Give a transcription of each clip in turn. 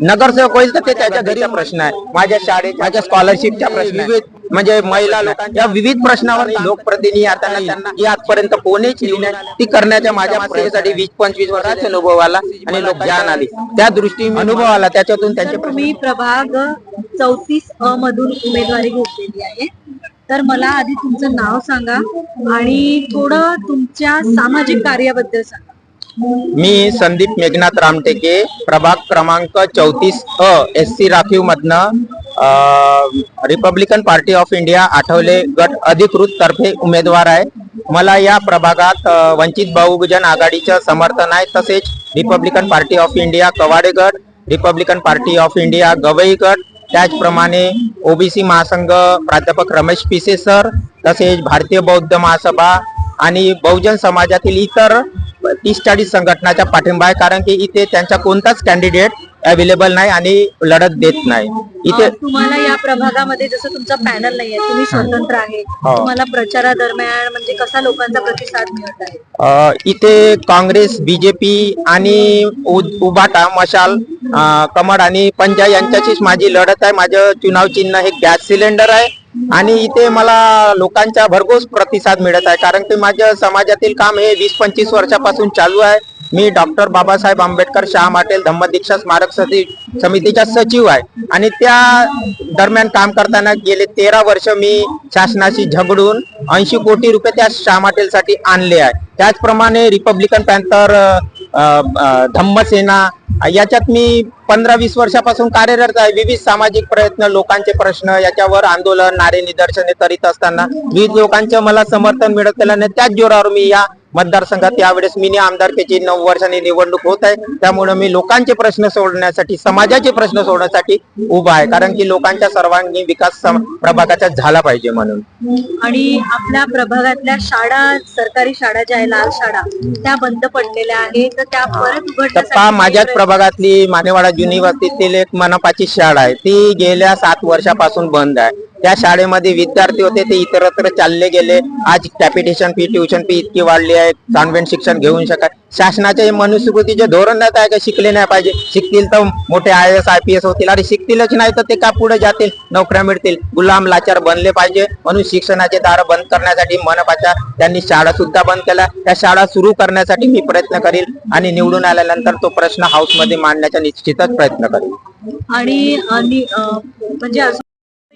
नगरसेवक होईल तर ते त्याच्या घरीचा प्रश्न आहे. माझ्या शाळेत माझ्या स्कॉलरशिपच्या प्रश्न आहे. म्हणजे महिला लोकांच्या विविध प्रश्नावर लोकप्रतिनिधी आता त्यांना आजपर्यंत कोणीच लिहिल्या ती करण्याच्या माझ्या प्रयत्नासाठी वीस पंचवीस वर्षाचा अनुभव आला आणि लोक ज्ञान आली. त्या दृष्टीने अनुभव आला त्याच्यातून त्यांचे तुम्ही प्रभाग चौतीस अ मधून उमेदवारी घेतलेली आहे. तर मला आधी तुमचं नाव सांगा आणि थोडं तुमच्या सामाजिक कार्याबद्दल सांगा. मी संदीप मेघनाथ रामटेके प्रभाग क्रमांक चौतीस अ एस सी राखीव मधनं Republican Party of India Athawale गट अधिकृत तर्फे उमेदवार आहे. मला या प्रभागात वंचित बहुजन आघाडीचं समर्थन आहे. तसेच Republican Party of India Kawade गट Republican Party of India Gavai गट त्याचप्रमाणे ओबीसी महासंघ प्राध्यापक रमेश पिसे सर तसेच भारतीय बौद्ध महासभा आणि बहुजन समाजातील इतर तीस चाळीस संघटनाचा पाठिंबा आहे कारण की इथे त्यांचा कोणताच कॅन्डिडेट अवेलेबल नाही आणि लढत देत नाही. इथे तुम्हाला या प्रभागामध्ये जसं तुमचा पॅनल नाहीये तुम्ही स्वतंत्र आहे. हो. तुम्हाला प्रचारादरम्यान म्हणजे कसा लोकांचा प्रतिसाद मिळत आहे? इथे काँग्रेस बीजेपी आणि उबाटा मशाल अ, कमळ आणि पंजा यांच्याशीच माझी लढत आहे. माझं चुनाव चिन्ह हे गॅस सिलेंडर आहे. आणि इथे मला लोकांचा भरघोस प्रतिसाद मिळत आहे. कारण की माझ्या समाजातील काम हे वीस पंचवीस वर्षापासून चालू आहे. मी डॉक्टर बाबासाहेब आंबेडकर शाह माटेल धम्मदीक्षा स्मारक सती- समितीचा सचिव आहे. आणि त्या दरम्यान काम करताना गेले तेरा वर्ष मी शासनाशी झगडून ऐंशी कोटी रुपये त्या शाह माटेलसाठी आणले आहे. त्याचप्रमाणे रिपब्लिकन पॅन्थर धम्मसेना याच्यात मी पंधरा वीस वर्षापासून कार्यरत आहे. विविध सामाजिक प्रयत्न लोकांचे प्रश्न याच्यावर आंदोलन नारे निदर्शने करीत असताना विविध लोकांचं मला समर्थन मिळत गेलं त्याच जोरावर मी या मतदारसंघात यावेळेस मिनी आमदारकीची नऊ वर्षांनी निवडणूक होत आहे. त्यामुळे मी लोकांचे प्रश्न सोडण्यासाठी समाजाचे प्रश्न सोडण्यासाठी उभा आहे. कारण की लोकांच्या सर्वांगीण विकास प्रभागाचा झाला पाहिजे म्हणून. आणि आपल्या प्रभागातल्या शाळा सरकारी शाळा ज्या आहे लाल शाळा त्या बंद पडलेल्या आहेत. तर त्या परत माझ्याच प्रभागातली मानेवाडा जुनी वस्तीतील एक मनपाची शाळा आहे. ती गेल्या सात वर्षापासून बंद आहे. त्या शाळेमध्ये विद्यार्थी होते ते इतरत्र चालले गेले. आज कॅपिटेशन फी ट्युशन फी इतकी वाढली आहे. कॉन्व्हेंट शिक्षण घेऊन शकत. शासनाचे हे मनुस्मृतीचे धोरण नाही आहे का शिकले नाही पाहिजे. शिकतील तर मोठे I S I P S होतील. आणि शिकतीलच नाही तर ते का पुढे जातील? नोकऱ्या मिळतील. गुलाम लाचार बनले पाहिजे. म्हणून शिक्षणाचे दार बंद करण्यासाठी मनपाच्या त्यांनी शाळा सुद्धा बंद केल्या. त्या शाळा सुरू करण्यासाठी मी प्रयत्न करील आणि निवडून आल्यानंतर तो प्रश्न हाऊसमध्ये मांडण्याचा निश्चितच प्रयत्न करेल. आणि म्हणजे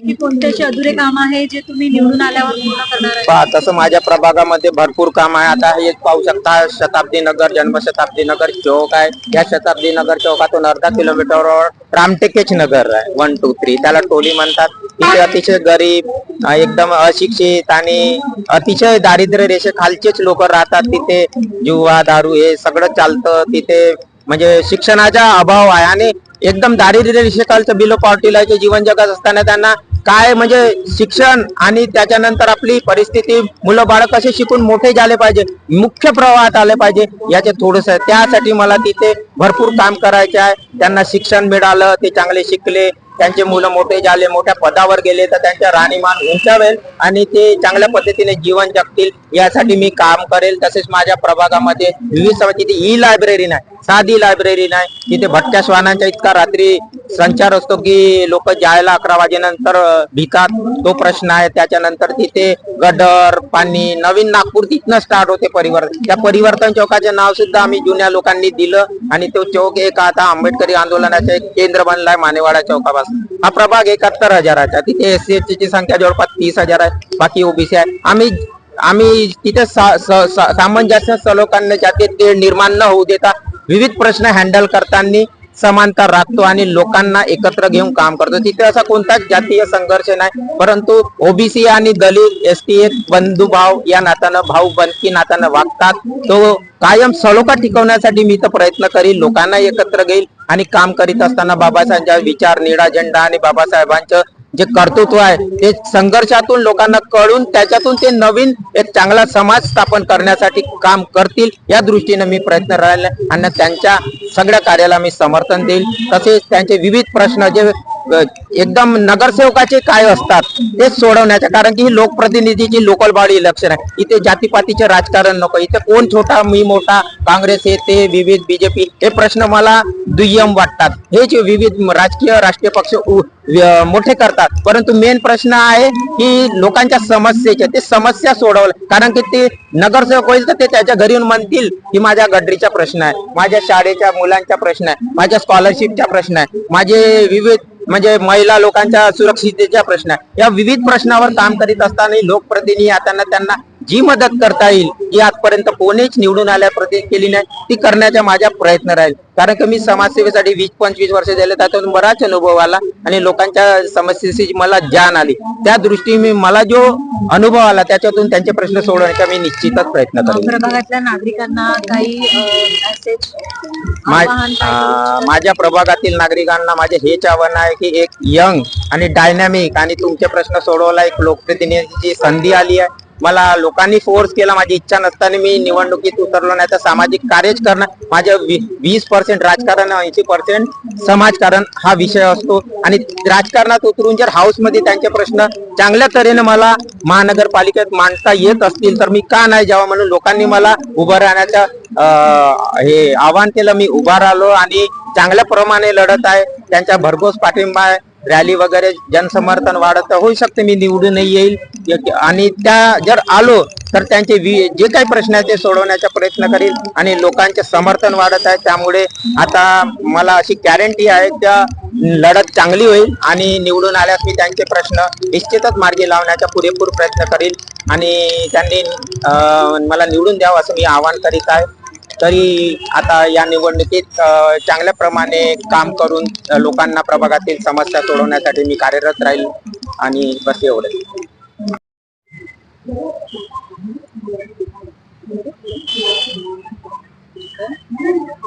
की कोणते अधुरे काम आहे जे तुम्ही निवडून आल्यावर पूर्ण करणार पहा तसं माझ्या प्रभागामध्ये भरपूर काम आहे. आता हे पाहू शकता शताब्दी नगर जन्मशताब्दी नगर चौक आहे. या शताब्दी नगर चौकातून अर्धा किलोमीटरवर रामटेकेच नगर आहे. वन टू थ्री त्याला टोली म्हणतात. तिथे अतिशय गरीब एकदम अशिक्षित आणि अतिशय दारिद्र्य रेषेखालचेच लोक राहतात. तिथे जुवा दारू हे सगळं चालतं. तिथे म्हणजे शिक्षणाचा अभाव आहे. आणि एकदम दारिद्र्य रेषेखालचं बिलो पॉवर्टी जीवन जगत असताना त्यांना काय म्हणजे शिक्षण आणि त्याच्यानंतर आपली परिस्थिती मुलं बाळ कसे शिकून मोठे झाले पाहिजे मुख्य प्रवाहात आले पाहिजे याचे थोडस त्यासाठी मला तिथे भरपूर काम करायचे आहे. त्यांना शिक्षण मिळालं ते चांगले शिकले. त्यांचे मुलं मोठे झाले मोठ्या पदावर गेले तर त्यांच्या राहणीमान उंचावेल आणि ते चांगल्या पद्धतीने जीवन जगतील. यासाठी मी काम करेल. तसेच माझ्या प्रभागामध्ये विविध तिथे ई लायब्ररी नाही साधी लायब्ररी नाही. तिथे भटक्या श्वानांच्या इतका रात्री संचार असतो की लोक जायला अकरा वाजेनंतर अं, भितात तो प्रश्न आहे. त्याच्यानंतर तिथे गडर पाणी नवीन नागपूर तिथनं स्टार्ट होते परिवर्तन. त्या परिवर्तन चौकाचे नाव सुद्धा आम्ही जुन्या लोकांनी दिलं आणि तो चौक एक आता आंबेडकरी आंदोलनाचा एक केंद्र बनलाय मानेवाडा चौकापासून. हा प्रभाग एकाहत्तर हजाराचा तिथे एस सी ची संख्या जवळपास तीस हजार आहे. बाकी ओबीसी आहे. आम्ही आम्ही तिथे सामंजस्य सलोकांना जाते ते निर्माण न होऊ देता विविध प्रश्न हँडल करताना समानता राखतो आणि लोकांना एकत्र घेऊन काम करतो. तिथे असा कोणताच जातीय संघर्ष नाही. परंतु ओबीसी आणि दलित एस टी एक बंधुभाव या नात्यानं भाऊ बनकी नात्यानं वागतात. तो कायम सलोखा टिकवण्यासाठी मी तर प्रयत्न करील लोकांना एकत्र घेईल आणि काम करीत असताना बाबासाहेबांच्या विचार निळा झेंडा आणि बाबासाहेबांचं जे कर्तृत्व आहे ते संघर्षातून लोकांना कळून त्याच्यातून ते नवीन एक चांगला समाज स्थापन करण्यासाठी काम करतील या दृष्टीने मी प्रयत्न राहिले आणि त्यांच्या सगळ्या कार्याला मी समर्थन देईल. तसेच त्यांचे विविध प्रश्न जे एकदम नगरसेवकाचे काय असतात ते सोडवण्याच्या कारण की ही लोकप्रतिनिधीची लोकल बॉडी इलेक्शन आहे इथे जातीपातीचे राजकारण नको. इथे कोण छोटा मी मोठा काँग्रेस हे ते विविध बीजेपी हे प्रश्न मला दुय्यम वाटतात. हे जे विविध राजकीय राष्ट्रीय पक्ष मोठे करतात. परंतु मेन प्रश्न आहे की लोकांच्या समस्येचे ते समस्या सोडवल्या कारण की ते नगरसेवक होईल तर ते त्याच्या घरी येऊन म्हणतील की माझ्या गडरीचा प्रश्न आहे माझ्या शाळेच्या मुलांचा प्रश्न आहे माझ्या स्कॉलरशिपचा प्रश्न आहे माझे विविध म्हणजे महिला लोकांच्या सुरक्षिततेचा प्रश्न या विविध प्रश्नावर काम करीत असताना लोकप्रतिनिधी आता त्यांना जी मदत करता येईल जी आजपर्यंत कोणीच निवडून आल्यापर्यंत केली नाही. ती करण्याचा माझा प्रयत्न राहील. कारण की मी समाजसेवेसाठी वीस पंचवीस वर्ष दिले त्यातून बराच अनुभव आला आणि लोकांच्या समस्येची मला जाण आली. त्या दृष्टीने मला जो अनुभव आला त्याच्यातून त्यांचे प्रश्न सोडवण्याचा मी निश्चितच प्रयत्न करेन. प्रभागातल्या नागरिकांना काही माझ्या प्रभागातील नागरिकांना माझे हेच आव्हान आहे की एक यंग आणि डायनॅमिक आणि तुमचे प्रश्न सोडवला एक लोकप्रतिनिधीची संधी आली आहे. मला लोकांनी फोर्स केला माझी इच्छा नसताना मी निवडणुकीत उतरलो नाही तर सामाजिक कार्यच करणं माझ्या वीस पर्सेंट राजकारण ऐंशी पर्सेंट समाजकारण हा विषय असतो. आणि राजकारणात उतरून जर हाऊसमध्ये त्यांचे प्रश्न चांगल्या तऱ्हेने मला महानगरपालिकेत मांडता येत असतील तर मी का नाही जावं म्हणून लोकांनी मला उभं राहण्याचं हे आव्हान केलं. मी उभा राहिलो आणि चांगल्या प्रमाणे लढत आहे. त्यांचा भरघोस पाठिंबा आहे. रॅली वगैरे जनसमर्थन वाढत तर होऊ शकते. मी निवडूनही येईल. आणि त्या जर आलो तर त्यांचे जे काही प्रश्न आहेत ते सोडवण्याचा प्रयत्न करील आणि लोकांचे समर्थन वाढत आहे. त्यामुळे आता मला अशी गॅरंटी आहे त्या लढत चांगली होईल आणि निवडून आल्यास मी त्यांचे प्रश्न निश्चितच मार्गी लावण्याचा पुरेपूर प्रयत्न करील आणि त्यांनी मला निवडून द्यावं असं मी आवाहन करीत आहे. तरी आता या निवडणुकीत चांगल्या प्रमाणे काम करून लोकांना प्रभागातील समस्या सोडवण्यासाठी मी कार्यरत राहील आणि बस एवढं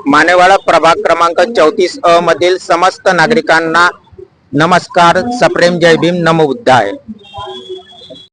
मानेवाडा प्रभाग क्रमांक चौतीस अ मधील समस्त नागरिकांना नमस्कार सप्रेम जय भीम नमो बुद्धाय.